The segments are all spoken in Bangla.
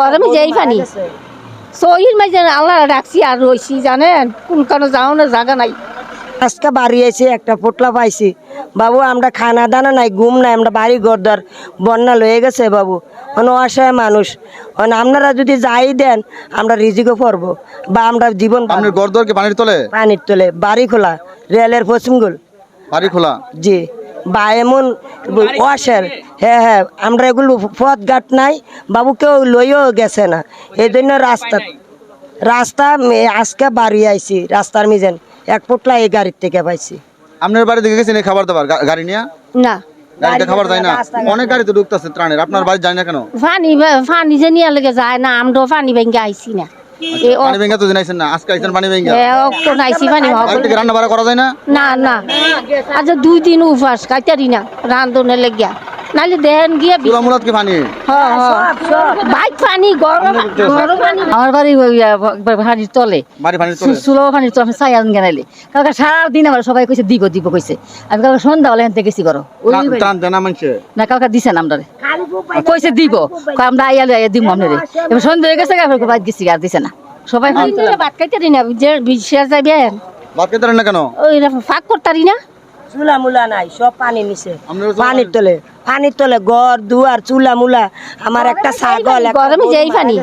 গরমে যেই পানি। সহির মাঝে আল্লাহ রাখছি আর রইছি জানেন? কোন কারণে যাও না জায়গা নাই। আজকে বাড়ি এসে একটা পোটলা পাইছি। বাবু আমরা খানা দানা নাই ঘুম নাই আমরা বাড়ি ঘরদার বন্যা লয়ে গেছে বাবু। মানে অসহায় মানুষ। মানে আপনারা যদি যাই দেন আমরা রিজিকও পড়ব বা আমরা জীবন। আপনার কি পানির তলে? পানির তোলে বাড়ি খোলা রেলের পশ্চিমগুল। বাড়ি খোলা? জি। বা এমন ওয়াশের হ্যাঁ হ্যাঁ আমরা এগুলো পথ ঘাট নাই বাবু কেউ লইও গেছে না। এই জন্য রাস্তা রাস্তা আজকে বাড়ি আইছি রাস্তার মিজেন এক পোটলা এই গাড়ির থেকে পাইছি। আপনার বাড়ি থেকে গেছেন খাবার দাবার গাড়ি নিয়ে? না। গাড়িতে খাবার যায় না। অনেক গাড়ি তো ঢুকতেছে ত্রাণের। আপনার বাড়ি যায় না কেন? পানি পানি যে নিয়ে লেগে যায় না আমরাও ভেঙে আইছি না। পানি ভেঙ্গা তো না আজকে আইছেন পানি পানি আজকে রান্না বাড়া করা যায় না? না না। আজ দুই দিন উপাস কাইতারি না রান্ধনে লেগিয়া। নাইলে দেহেন গিয়া পুরা মুরাদ কি পানি? বাইক পানি গরম গরম পানি। আমার বাড়ি হাড়ির তলে। বাড়ি পানির তলে। সুলো পানির তলে আমি চাই আন গেনাইলে কালকে সারাদিন আমার সবাই কইছে দিব দিব কইছে। আমি কালকে সন্ধ্যা বেলা এনতে গেছি ত্রাণ- বাড়ি। ত্রাণ দেয় না কালকে দিছে না আমরা কইছে দিব। আমরা আইয়া আইয়া দিব আপনারে। এবার সন্ধ্যা হয়ে গেছে এবার বাইর গেছি আর দিছে না। সবাই। ভাত খাইতারি না যে বিশ্বাস যাবেন ভাত পারেন না কেন? ওই ফাঁক করতারি না। চুলা মুলা নাই সব পানি নিছে পানির তলে পানির তলে ঘর দুয়ার চুলা মুলা আমার একটা ছাগল একটা গরমে যেই পানি।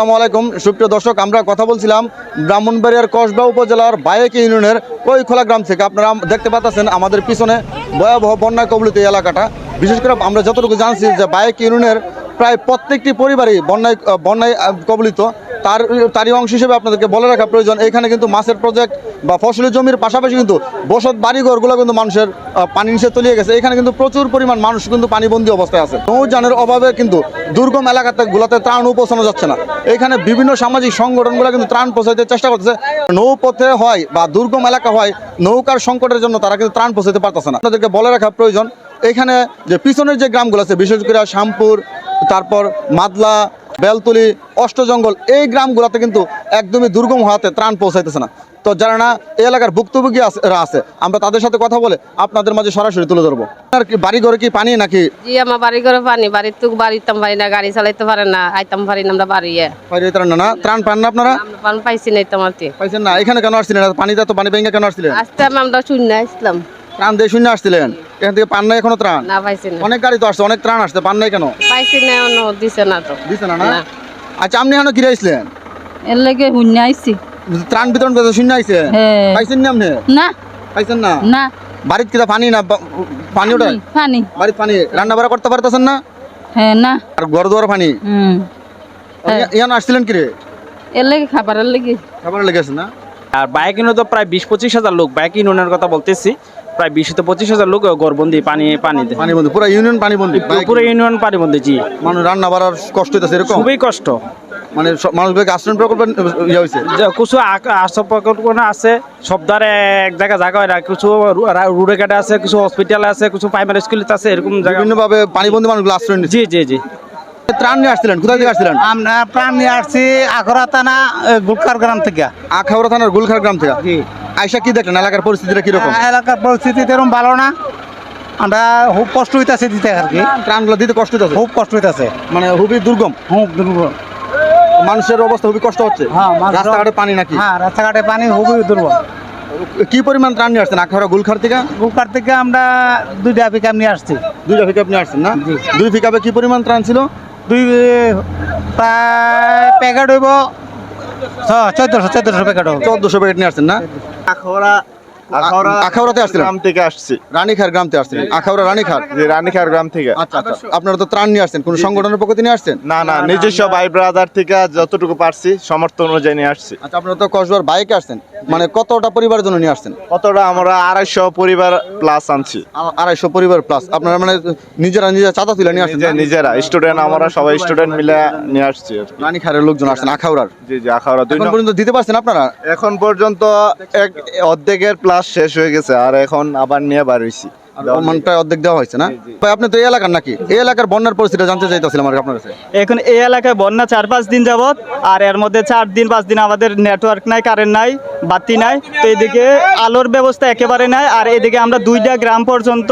আসসালামু আলাইকুম। সুপ্রিয় দর্শক, আমরা কথা বলছিলাম ব্রাহ্মণবাড়িয়ার কসবা উপজেলার বায়েক ইউনিয়নের কৈখোলা গ্রাম থেকে। আপনারা দেখতে পাচ্ছেন আমাদের পিছনে ভয়াবহ বন্যা কবলিত এলাকাটা। বিশেষ করে আমরা যতটুকু জানছি যে বায়েক ইউনিয়নের প্রায় প্রত্যেকটি পরিবারই বন্যায় বন্যায় কবলিত। তার, তারই অংশ হিসেবে আপনাদেরকে বলে রাখা প্রয়োজন। এখানে কিন্তু মাছের প্রজেক্ট বা ফসলি জমির পাশাপাশি কিন্তু বসত বাড়িঘরগুলো কিন্তু মানুষের পানি নিচে তলিয়ে গেছে। এখানে কিন্তু প্রচুর পরিমাণ মানুষ কিন্তু পানিবন্দী অবস্থায় আছে। নৌযানের অভাবে কিন্তু দুর্গম এলাকাতে গুলাতে ত্রাণ পৌঁছানো যাচ্ছে না। এখানে বিভিন্ন সামাজিক সংগঠনগুলো কিন্তু ত্রাণ পৌঁছাইতে চেষ্টা করতেছে। নৌপথে হয় বা দুর্গম এলাকা হয়, নৌকার সংকটের জন্য তারা কিন্তু ত্রাণ পৌঁছাতে পারতেছে না। আপনাদেরকে বলে রাখা প্রয়োজন, এখানে যে পিছনের যে গ্রামগুলো আছে, বিশেষ করে শ্যামপুর, তারপর মাদলা বেলতলি অষ্টজঙ্গল এই গ্রামগুলোতে কিন্তু একদমই দুর্গম হওয়াতে ত্রাণ পৌঁছাইতেছে না। তো যারা না এই এলাকার ভুক্তভোগী আছে- আমরা তাদের সাথে কথা বলে আপনাদের মাঝে সরাসরি তুলে ধরবো। আর কি বাড়ি ঘরে কি পানি নাকি? জি আমার বাড়ি ঘরে পানি বাড়ির তো বাড়িতাম পারি না গাড়ি চালাইতে পারে না আইতাম পারি না আমরা বাড়ি ত্রাণ না না? ত্রাণ পান না আপনারা? আমরা পান পাইছি না তোমার পাইছেন না এখানে কেন আসছিলেন? পানিতে তো পানি ভেঙে কেন আসছিলেন? আসতে আমরা শূন্য আসলাম। ত্রাণ দিয়ে শূন্য আসছিলেন। এখান থেকে পান নাই এখনও ত্রাণ? না পাইছি না। অনেক গাড়ি তো আসছে অনেক ত্রাণ আসছে পান নাই কেন? পাইছি না অন্য দিছে না তো। দিছে না না? না। আচ্ছা আপনি এখনও কিনে আসলেন এর লাগে শূন্য আইছি। ত্রাণ বিতরণ করতে শূন্য আইছে? হ্যাঁ। পাইছেন না আপনি? না। পাইছেন না? না। বাড়িতে কিটা পানি না পানি ওটা? পানি বাড়িতে পানি রান্না বাড়া করতে পারতেছেন না? হ্যাঁ না। আর ঘর দুয়ার পানি? হুম। ইয়ান আসছিলেন কি রে এর লাগে খাবারের লাগে। খাবার লেগেছে না? আর বাইক ইউনিয়ন তো প্রায় বিশ পঁচিশ হাজার লোক বাইক ইউনিয়নের কথা বলতেছি। প্রায় বিশ থেকে পঁচিশ হাজার লোক গড়বন্দি পানি পানিতে পানি বন্ধ পুরো ইউনিয়ন পানি বন্ধ পুরো ইউনিয়ন পানি বন্দি জি। মানুষ রান্না বাড়ার কষ্ট হইতেছে এরকম? খুবই কষ্ট। মানে মানুষগুলোকে আশ্রয় প্রকল্প ইয়ে হয়েছে কিছু আশ্রয় প্রকল্প আছে সব দ্বারে এক জায়গা জায়গা হয় না। কিছু রুড়ে ঘাটে আছে কিছু হসপিটাল আছে কিছু প্রাইমারি স্কুল আছে এরকম জায়গা। ভাবে পানিবন্দী মানুষগুলো আশ্রয় জি জি জি। ত্রাণ নিয়ে আসছিলেন থেকে আসছিলেন? আমরা প্রাণ নিয়ে আসছি আখরা থানা গুলকার গ্রাম থেকে। আখাউড়া থানার গুলখার গ্রাম থেকে? আয়সা কি দেখলেন? এলাকার পরিস্থিতিটা কীরকম? এলাকার পরিস্থিতি তেরম ভালো না। আমরা খুব কষ্ট হইতাছে দিতে আর কি। ত্রাণগুলো দিতে কষ্ট খুব কষ্ট হইতাছে। মানে খুবই দুর্গম? খুব দুর্বল মানুষের অবস্থা খুবই কষ্ট হচ্ছে? হ্যাঁ, মানুষের- রাস্তাঘাটে পানি নাকি? হ্যাঁ রাস্তাঘাটে পানি খুবই দুর্বল কি পরিমাণ ত্রাণ নিয়ে আসছেন আখাউড়া গুলখার থেকে? গুলকার থেকে আমরা দুইটা পিকাপ নিয়ে আসছি। দুইটা পিকআপ নিয়ে আসছেন না? জি। দুই পিকআপে কি পরিমাণ ত্রাণ ছিল? দুই প্রায় প্যাকেট হইব। চোদ্দশো চোদ্দশো প্যাকেট হইব। চোদ্দশো প্যাকেট নিয়ে আসছেন না? আখাউড়াতে আসছিলেন? গ্রাম থেকে আসছি। রানীখার গ্রামতে আসছিলেন? আখাউড়া রানীখার? যে রানীখার গ্রাম থেকে। আচ্ছা আচ্ছা। আপনারা তো ত্রাণ নিয়ে আসছেন? কোন সংগঠনের পক্ষ থেকে নিয়ে আসছেন? না না নিজস্ব ভাই ব্রাদার থেকে যতটুকু পারছি সমর্থন অনুযায়ী নিয়ে আসছি। আচ্ছা আপনারা তো কসবার বাইকে আসছেন। মানে কতটা পরিবারের জন্য নিয়ে আসছেন? কতটা আমরা আড়াইশো পরিবার প্লাস আনছি। আড়াইশো পরিবার প্লাস আপনারা মানে নিজেরা নিজেরা চাঁদা তুলে নিয়ে আসছেন নিজে- নিজেরা। স্টুডেন্ট আমরা সবাই স্টুডেন্ট মিলে নিয়ে আসছি রানীখারের লোকজন আসছেন আখাউড়ার? জি জি আখাউড়া দুই পর্যন্ত দিতে পারছেন আপনারা? এখন পর্যন্ত এক অর্ধেকের প্লাস শেষ হয়ে গেছে আর এখন আবার নিয়ে বার মনটা অর্ধেক দেওয়া হয়েছে না? ভাই আপনি তো এই এলাকার নাকি? এই এলাকার বন্যার পরিস্থিতি জানতে চাইতেছিলাম আর আপনার কাছে। এখন এই এলাকায় বন্যা চার পাঁচ দিন যাবত আর এর মধ্যে চার দিন পাঁচ দিন আমাদের নেটওয়ার্ক নাই কারেন্ট নাই বাতি নাই। তো এদিকে আলোর ব্যবস্থা একেবারে নাই আর এদিকে আমরা দুইটা গ্রাম পর্যন্ত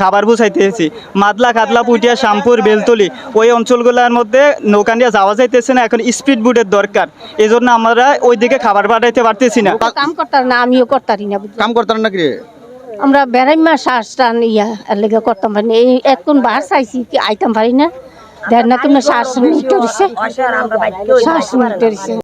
খাবার বুঝাইতেছি মাদলা কাতলা পুটিয়া শ্যামপুর বেলতলি ওই অঞ্চলগুলোর মধ্যে নৌকা নিয়ে যাওয়া যাইতেছে না এখন স্পিড বোটের দরকার। এই জন্য আমরা ওইদিকে খাবার পাঠাইতে পারতেছি না। কাম করতার না আমিও করতারি না কাম করতেন নাকি? রে? আমরা বেড়াইমা শ্বাস টান ইয়া লেগে করতাম পারি এই এখন বার চাইছি কি আইতাম পারি না। দেখ না তুমি শ্বাস মিটে শ্বাস মিটে